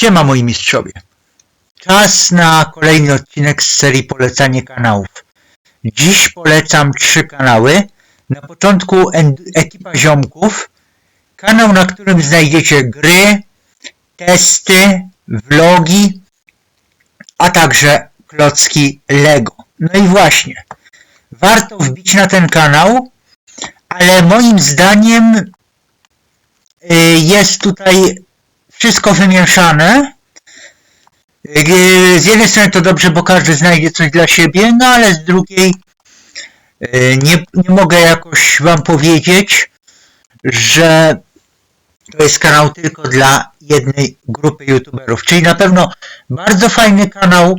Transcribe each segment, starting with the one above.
Siema moi mistrzowie. Czas na kolejny odcinek z serii Polecanie kanałów. Dziś polecam trzy kanały. Na początku ekipa ziomków. Kanał, na którym znajdziecie gry, testy, vlogi, a także klocki Lego. No i właśnie, warto wbić na ten kanał, ale moim zdaniem y, jest tutaj wszystko wymieszane. Yy, Z jednej strony to dobrze, bo każdy znajdzie coś dla siebie, no ale z drugiej yy, nie, nie mogę jakoś wam powiedzieć, że to jest kanał tylko dla jednej grupy youtuberów. Czyli na pewno bardzo fajny kanał,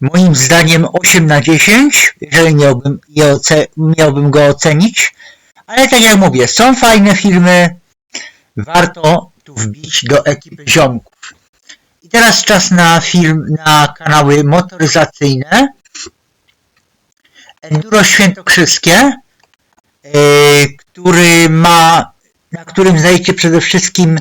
moim zdaniem 8 na 10, jeżeli miałbym, miałbym go ocenić. Ale tak jak mówię, są fajne filmy, warto tu wbić do ekipy ziomków. I teraz czas na film, na kanały motoryzacyjne. Enduro Świętokrzyskie, yy, który ma, na którym znajdziecie przede wszystkim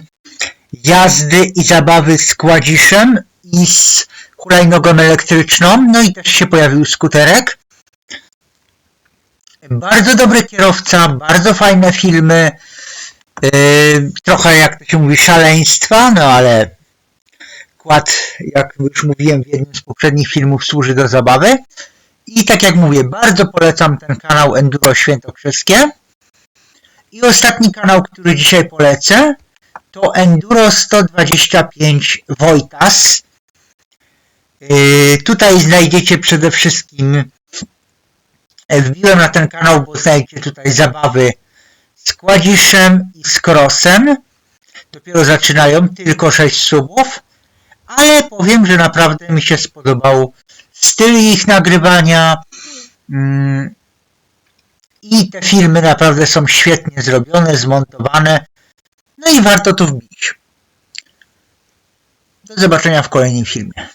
jazdy i zabawy z kładziszem i z hulajnogą elektryczną, no i też się pojawił skuterek. Bardzo dobry kierowca, bardzo fajne filmy, trochę jak to się mówi szaleństwa, no ale kład, jak już mówiłem w jednym z poprzednich filmów, służy do zabawy. I tak jak mówię, bardzo polecam ten kanał Enduro Świętokrzyskie. I ostatni kanał, który dzisiaj polecę, to Enduro 125 Wojtas. Yy, tutaj znajdziecie przede wszystkim, e, wbiłem na ten kanał, bo znajdziecie tutaj zabawy z Kładziszem i z Krosem. Dopiero zaczynają, tylko 6 subów, ale powiem, że naprawdę mi się spodobał styl ich nagrywania mm, i te filmy naprawdę są świetnie zrobione, zmontowane, no i warto tu wbić. Do zobaczenia w kolejnym filmie.